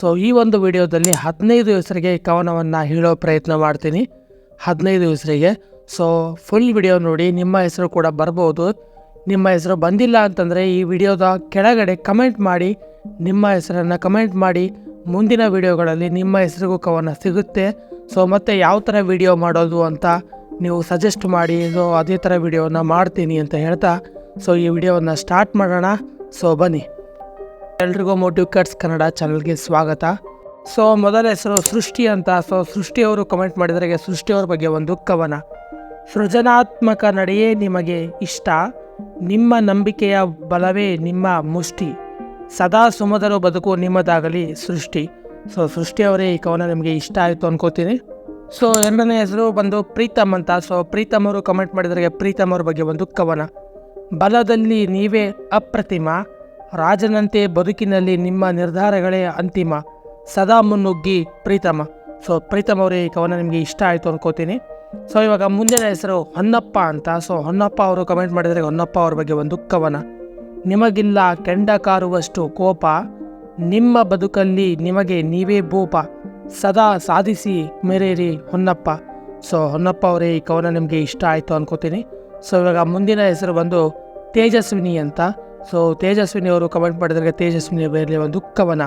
So ಈ ಒಂದು ವಿಡಿಯೋದಲ್ಲಿ ಹದಿನೈದು ಹೆಸರಿಗೆ ಕವನವನ್ನು ಹೇಳೋ ಪ್ರಯತ್ನ ಮಾಡ್ತೀನಿ. ಹದಿನೈದು ಹೆಸರಿಗೆ. ಸೊ ಫುಲ್ ವಿಡಿಯೋ ನೋಡಿ, ನಿಮ್ಮ ಹೆಸರು ಕೂಡ ಬರ್ಬೋದು. ನಿಮ್ಮ ಹೆಸರು ಬಂದಿಲ್ಲ ಅಂತಂದರೆ ಈ ವಿಡಿಯೋದ ಕೆಳಗಡೆ ಕಮೆಂಟ್ ಮಾಡಿ, ನಿಮ್ಮ ಹೆಸರನ್ನು ಕಮೆಂಟ್ ಮಾಡಿ. ಮುಂದಿನ ವಿಡಿಯೋಗಳಲ್ಲಿ ನಿಮ್ಮ ಹೆಸರಿಗೂ ಕವನ ಸಿಗುತ್ತೆ. ಸೊ ಮತ್ತು ಯಾವ ಥರ ವಿಡಿಯೋ ಮಾಡೋದು ಅಂತ ನೀವು ಸಜೆಸ್ಟ್ ಮಾಡಿ ಸೊ ಅದೇ ಥರ ವಿಡಿಯೋನ ಮಾಡ್ತೀನಿ ಅಂತ ಹೇಳ್ತಾ. ಸೊ ಈ ವಿಡಿಯೋವನ್ನು ಸ್ಟಾರ್ಟ್ ಮಾಡೋಣ. ಸೊ ಬನ್ನಿ. ಎಲ್ರಿಗೂ ಮೋಟಿವ್ ಕಟ್ಸ್ ಕನ್ನಡ ಚಾನಲ್ಗೆ ಸ್ವಾಗತ. ಸೊ, ಮೊದಲ ಹೆಸರು ಸೃಷ್ಟಿ ಅಂತ. ಸೊ ಸೃಷ್ಟಿಯವರು ಕಮೆಂಟ್ ಮಾಡಿದರೆ ಸೃಷ್ಟಿಯವ್ರ ಬಗ್ಗೆ ಒಂದು ಕವನ. ಸೃಜನಾತ್ಮಕ ನಡೆಯೇ ನಿಮಗೆ ಇಷ್ಟ. ನಿಮ್ಮ ನಂಬಿಕೆಯ ಬಲವೇ ನಿಮ್ಮ ಮುಷ್ಟಿ. ಸದಾ ಸುಮಧರು ಬದುಕು ನಿಮ್ಮದಾಗಲಿ ಸೃಷ್ಟಿ. ಸೊ ಸೃಷ್ಟಿಯವರೇ ಈ ಕವನ ನಿಮಗೆ ಇಷ್ಟ ಆಯಿತು ಅನ್ಕೋತೀನಿ. ಸೊ, ಎರಡನೇ ಹೆಸರು ಬಂದು ಪ್ರೀತಮ್ ಅಂತ. ಸೊ, ಪ್ರೀತಮ್ ಅವರು ಕಮೆಂಟ್ ಮಾಡಿದರೆ ಪ್ರೀತಮ್ ಅವ್ರ ಬಗ್ಗೆ ಒಂದು ಕವನ. ಬಲದಲ್ಲಿ ನೀವೇ ಅಪ್ರತಿಮ. ರಾಜನಂತೆ ಬದುಕಿನಲ್ಲಿ ನಿಮ್ಮ ನಿರ್ಧಾರಗಳೇ ಅಂತಿಮ. ಸದಾ ಮುನ್ನುಗ್ಗಿ ಪ್ರೀತಮ. ಸೊ, ಪ್ರೀತಮ್ ಅವರೇ, ಈ ಕವನ ನಿಮಗೆ ಇಷ್ಟ ಆಯಿತು ಅನ್ಕೋತೀನಿ. ಸೊ, ಇವಾಗ ಮುಂದಿನ ಹೆಸರು ಹೊನ್ನಪ್ಪ ಅಂತ. ಸೊ, ಹೊನ್ನಪ್ಪ ಅವರು ಕಮೆಂಟ್ ಮಾಡಿದರೆ ಹೊನ್ನಪ್ಪ ಅವ್ರ ಬಗ್ಗೆ ಒಂದು ಕವನ. ನಿಮಗಿಲ್ಲ ಕೆಂಡ ಕಾರುವಷ್ಟು ಕೋಪ. ನಿಮ್ಮ ಬದುಕಲ್ಲಿ ನಿಮಗೆ ನೀವೇ ಭೂಪ. ಸದಾ ಸಾಧಿಸಿ ಮೆರೇರಿ ಹೊನ್ನಪ್ಪ. ಸೊ, ಹೊನ್ನಪ್ಪ ಅವರೇ, ಈ ಕವನ ನಿಮಗೆ ಇಷ್ಟ ಆಯಿತು ಅನ್ಕೋತೀನಿ. ಸೊ, ಇವಾಗ ಮುಂದಿನ ಹೆಸರು ಬಂದು ತೇಜಸ್ವಿನಿ ಅಂತ. ಸೊ ತೇಜಸ್ವಿನಿ ಅವರು ಕಮೆಂಟ್ ಮಾಡಿದಾಗ ತೇಜಸ್ವಿನಿ ಬೇರೆ ಒಂದು ಕವನ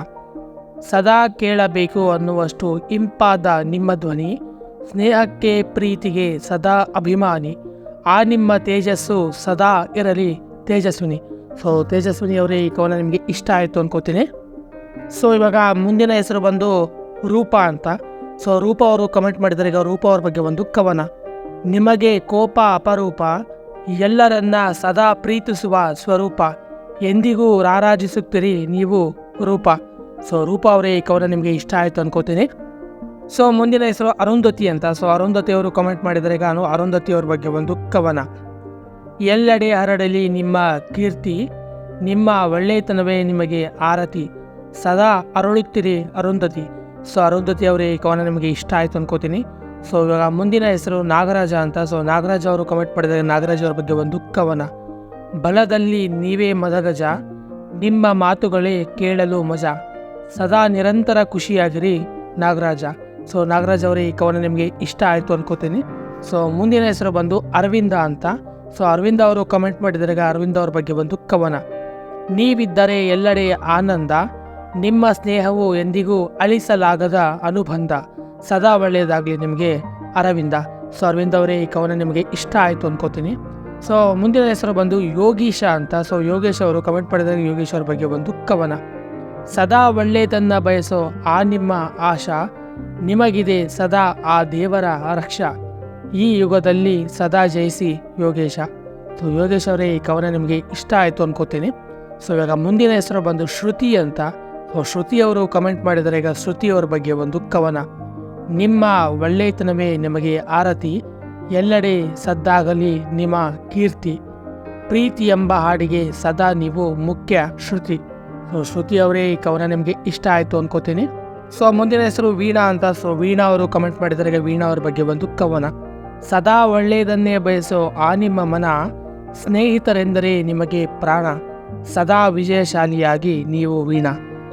ಸದಾ ಕೇಳಬೇಕು ಅನ್ನುವಷ್ಟು ಇಂಪಾದ ನಿಮ್ಮ ಧ್ವನಿ, ಸ್ನೇಹಕ್ಕೆ ಪ್ರೀತಿಗೆ ಸದಾ ಅಭಿಮಾನಿ. ಆ ನಿಮ್ಮ ತೇಜಸ್ಸು ಸದಾ ಇರಲಿ ತೇಜಸ್ವಿನಿ. ಸೊ ತೇಜಸ್ವಿನಿ ಅವರೇ ಈ ಕವನ ನಿಮಗೆ ಇಷ್ಟ ಆಯಿತು ಅನ್ಕೋತೀನಿ. ಸೊ ಇವಾಗ ಮುಂದಿನ ಹೆಸರು ಬಂದು ರೂಪ ಅಂತ. ಸೊ ರೂಪ ಅವರು ಕಮೆಂಟ್ ಮಾಡಿದರೆ ಈಗ ರೂಪ ಅವ್ರ ಬಗ್ಗೆ ಒಂದು ಕವನ ನಿಮಗೆ ಕೋಪ ಅಪರೂಪ, ಎಲ್ಲರನ್ನ ಸದಾ ಪ್ರೀತಿಸುವ ಸ್ವರೂಪ. ಎಂದಿಗೂ ರಾರಾಜಿಸುತ್ತೀರಿ ನೀವು? ರೂಪ. ಸೊ, ರೂಪ ಅವರೇ ಈ ಕವನ ನಿಮಗೆ ಇಷ್ಟ ಆಯಿತು ಅನ್ಕೋತೀನಿ. ಸೊ, ಮುಂದಿನ ಹೆಸರು ಅರುಂಧತಿ ಅಂತ. ಸೊ, ಅರುಂಧತಿ ಅವರು ಕಮೆಂಟ್ ಮಾಡಿದರೆ ನಾನು ಅರುಂಧತಿ ಅವ್ರ ಬಗ್ಗೆ ಒಂದು ಕವನ. ಎಲ್ಲೆಡೆ ಹರಡಲಿ ನಿಮ್ಮ ಕೀರ್ತಿ, ನಿಮ್ಮ ಒಳ್ಳೆಯತನವೇ ನಿಮಗೆ ಆರತಿ. ಸದಾ ಅರಳುತ್ತೀರಿ ಅರುಂಧತಿ. ಸೊ, ಅರುಂಧತಿ ಅವರೇ ಈ ಕವನ ನಿಮಗೆ ಇಷ್ಟ ಆಯಿತು ಅನ್ಕೋತೀನಿ. ಸೊ, ಇವಾಗ ಮುಂದಿನ ಹೆಸರು ನಾಗರಾಜ ಅಂತ. ಸೊ, ನಾಗರಾಜ ಅವರು ಕಮೆಂಟ್ ಮಾಡಿದರೆ ನಾಗರಾಜ ಅವ್ರ ಬಗ್ಗೆ ಒಂದು ಕವನ. ಬಲದಲ್ಲಿ ನೀವೇ ಮದಗಜ. ನಿಮ್ಮ ಮಾತುಗಳೇ ಕೇಳಲು ಮಜಾ. ಸದಾ ನಿರಂತರ ಖುಷಿಯಾಗಿರಿ ನಾಗರಾಜ. ಸೊ ನಾಗರಾಜ್ ಅವರೇ ಈ ಕವನ ನಿಮಗೆ ಇಷ್ಟ ಆಯಿತು ಅನ್ಕೋತೀನಿ. ಸೊ ಮುಂದಿನ ಹೆಸರು ಬಂದು ಅರವಿಂದ ಅಂತ. ಸೊ ಅರವಿಂದ ಅವರು ಕಮೆಂಟ್ ಮಾಡಿದಾಗ ಅರವಿಂದ ಅವ್ರ ಬಗ್ಗೆ ಒಂದು ಕವನ. ನೀವಿದ್ದರೆ ಎಲ್ಲೆಡೆ ಆನಂದ. ನಿಮ್ಮ ಸ್ನೇಹವು ಎಂದಿಗೂ ಅಳಿಸಲಾಗದ ಅನುಬಂಧ. ಸದಾ ಒಳ್ಳೆಯದಾಗಲಿ ನಿಮಗೆ ಅರವಿಂದ. ಸೊ ಅರವಿಂದ ಅವರೇ ಈ ಕವನ ನಿಮಗೆ ಇಷ್ಟ ಆಯಿತು ಅನ್ಕೋತೀನಿ. ಸೊ ಮುಂದಿನ ಹೆಸರು ಬಂದು ಯೋಗೀಶ ಅಂತ. ಸೊ ಯೋಗೇಶ್ ಅವರು ಕಮೆಂಟ್ ಮಾಡಿದರೆ ಯೋಗೀಶ್ ಅವ್ರ ಬಗ್ಗೆ ಒಂದು ಕವನ ಸದಾ ಒಳ್ಳೆಯದನ್ನ ಬಯಸೋ ಆ ನಿಮ್ಮ ಆಶಾ, ನಿಮಗಿದೆ ಸದಾ ಆ ದೇವರ ರಕ್ಷಾ. ಈ ಯುಗದಲ್ಲಿ ಸದಾ ಜಯಿಸಿ ಯೋಗೇಶ. ಸೊ ಯೋಗೇಶ್ ಅವರೇ ಈ ಕವನ ನಿಮಗೆ ಇಷ್ಟ ಆಯಿತು ಅನ್ಕೋತೀನಿ. ಸೊ ಇವಾಗ ಮುಂದಿನ ಹೆಸರು ಬಂದು ಶ್ರುತಿ ಅಂತ. ಸೊ ಶ್ರುತಿ ಅವರು ಕಮೆಂಟ್ ಮಾಡಿದರೆ ಈಗ ಶ್ರುತಿ ಅವ್ರ ಬಗ್ಗೆ ಒಂದು ಕವನ ನಿಮ್ಮ ಒಳ್ಳೆಯತನವೇ ನಿಮಗೆ ಆರತಿ. ಎಲ್ಲೆಡೆ ಸದ್ದಾಗಲಿ ನಿಮ್ಮ ಕೀರ್ತಿ. ಪ್ರೀತಿ ಎಂಬ ಹಾಡಿಗೆ ಸದಾ ನೀವು ಮುಖ್ಯ ಶ್ರುತಿ. ಸೊ, ಶ್ರುತಿ ಅವರೇ ಈ ಕವನ ನಿಮಗೆ ಇಷ್ಟ ಆಯಿತು ಅನ್ಕೋತೀನಿ. ಸೊ, ಮುಂದಿನ ಹೆಸರು ವೀಣಾ ಅಂತ. ಸೊ, ವೀಣಾ ಅವರು ಕಮೆಂಟ್ ಮಾಡಿದರೆ ವೀಣಾ ಅವರ ಬಗ್ಗೆ ಒಂದು ಕವನ. ಸದಾ ಒಳ್ಳೆಯದನ್ನೇ ಬಯಸೋ ಆ ನಿಮ್ಮ ಮನ ಸ್ನೇಹಿತರೆಂದರೆ ನಿಮಗೆ ಪ್ರಾಣ. ಸದಾ ವಿಜಯಶಾಲಿಯಾಗಿ ನೀವು ವೀಣಾ.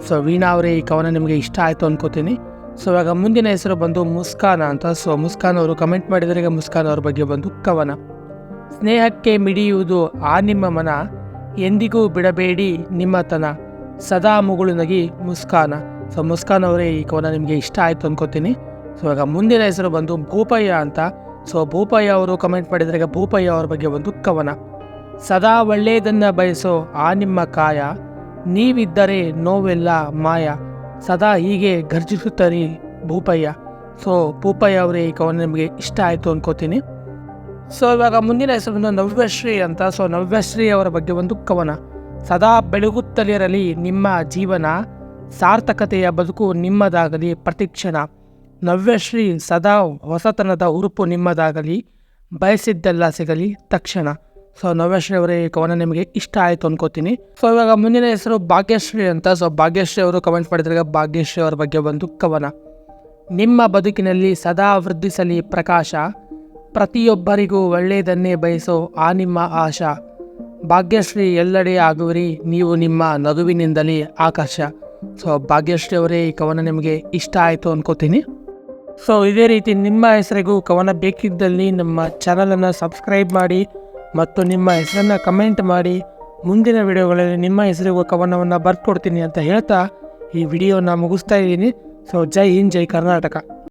ಸೊ, ವೀಣಾ ಅವರೇ ಈ ಕವನ ನಿಮಗೆ ಇಷ್ಟ ಆಯಿತು ಅನ್ಕೋತೀನಿ. ಸೊ ಇವಾಗ ಮುಂದಿನ ಹೆಸರು ಬಂದು ಮುಸ್ಕಾನ ಅಂತ. ಸೊ ಮುಸ್ಕಾನ್ ಅವರು ಕಮೆಂಟ್ ಮಾಡಿದರೆ ಈಗ ಮುಸ್ಕಾನ್ ಅವ್ರ ಬಗ್ಗೆ ಬಂದು ಕವನ. ಸ್ನೇಹಕ್ಕೆ ಮಿಡಿಯುವುದು ಆ ನಿಮ್ಮ ಮನ, ಎಂದಿಗೂ ಬಿಡಬೇಡಿ ನಿಮ್ಮತನ ಸದಾ ಮುಗುಳು ನಗಿ ಮುಸ್ಕಾನ. ಸೊ ಮುಸ್ಕಾನ್ ಅವರೇ ಈ ಕವನ ನಿಮಗೆ ಇಷ್ಟ ಆಯಿತು ಅನ್ಕೋತೀನಿ. ಸೊ ಇವಾಗ ಮುಂದಿನ ಹೆಸರು ಬಂದು ಭೂಪಯ್ಯ ಅಂತ. ಸೊ ಭೂಪಯ್ಯ ಅವರು ಕಮೆಂಟ್ ಮಾಡಿದರೆ ಈಗ ಭೂಪಯ್ಯ ಅವ್ರ ಬಗ್ಗೆ ಒಂದು ಕವನ. ಸದಾ ಒಳ್ಳೆಯದನ್ನು ಬಯಸೋ ಆ ನಿಮ್ಮ ಕಾಯ, ನೀವಿದ್ದರೆ ನೋವೆಲ್ಲ ಮಾಯ. ಸದಾ ಹೀಗೆ ಗರ್ಜಿಸುತ್ತಾರೆ ಭೂಪಯ್ಯ. ಸೊ ಭೂಪಯ್ಯ ಅವರೇ ಈ ಕವನ ನಿಮಗೆ ಇಷ್ಟ ಆಯಿತು ಅನ್ಕೋತೀನಿ. ಸೊ ಇವಾಗ ಮುಂದಿನ ಹೆಸರು ನವ್ಯಶ್ರೀ ಅಂತ. ಸೊ ನವ್ಯಶ್ರೀ ಅವರ ಬಗ್ಗೆ ಒಂದು ಕವನ. ಸದಾ ಬೆಳಗುತ್ತಲಿರಲಿ ನಿಮ್ಮ ಜೀವನ, ಸಾರ್ಥಕತೆಯ ಬದುಕು ನಿಮ್ಮದಾಗಲಿ, ಪ್ರತಿಕ್ಷಣ. ನವ್ಯಶ್ರೀ ಸದಾ ಹೊಸತನದ ಉರುಪು ನಿಮ್ಮದಾಗಲಿ, ಬಯಸಿದ್ದೆಲ್ಲ ಸಿಗಲಿ, ತಕ್ಷಣ. ಸೊ ನವ್ಯಶ್ರೀ ಅವರ ಈ ಕವನ ನಿಮಗೆ ಇಷ್ಟ ಆಯಿತು ಅನ್ಕೋತೀನಿ. ಸೊ ಇವಾಗ ಮುಂದಿನ ಹೆಸರು ಭಾಗ್ಯಶ್ರೀ ಅಂತ. ಸೊ ಭಾಗ್ಯಶ್ರೀ ಅವರು ಕಮೆಂಟ್ ಮಾಡಿದಾಗ ಭಾಗ್ಯಶ್ರೀ ಅವರ ಬಗ್ಗೆ ಒಂದು ಕವನ. ನಿಮ್ಮ ಬದುಕಿನಲ್ಲಿ ಸದಾ ವೃದ್ಧಿಸಲಿ ಪ್ರಕಾಶ. ಪ್ರತಿಯೊಬ್ಬರಿಗೂ ಒಳ್ಳೆಯದನ್ನೇ ಬಯಸೋ ಆ ನಿಮ್ಮ ಆಶಾ. ಭಾಗ್ಯಶ್ರೀ ಎಲ್ಲೆಡೆ ಆಗುವಿರಿ, ನೀವು ನಿಮ್ಮ ನಗುವಿನಿಂದಲೇ ಆಕಾಶ. ಸೊ ಭಾಗ್ಯಶ್ರೀ ಅವರೇ ಈ ಕವನ ನಿಮಗೆ ಇಷ್ಟ ಆಯಿತು ಅನ್ಕೋತೀನಿ. ಸೊ ಇದೇ ರೀತಿ ನಿಮ್ಮ ಹೆಸರಿಗೂ ಕವನ ಬೇಕಿದ್ದಲ್ಲಿ ನಮ್ಮ ಚಾನಲನ್ನು ಸಬ್ಸ್ಕ್ರೈಬ್ ಮಾಡಿ. ಮತ್ತು ನಿಮ್ಮ ಹೆಸರನ್ನು ಕಮೆಂಟ್ ಮಾಡಿ. ಮುಂದಿನ ವಿಡಿಯೋಗಳಲ್ಲಿ ನಿಮ್ಮ ಹೆಸರಿಗೂ ಕವನವನ್ನು ಬರ್ಕೊಡ್ತೀನಿ ಅಂತ ಹೇಳ್ತಾ ಈ ವಿಡಿಯೋನ ಮುಗಿಸ್ತಾ ಇದ್ದೀನಿ. ಸೊ ಜೈ ಹಿಂದ್, ಜೈ ಕರ್ನಾಟಕ.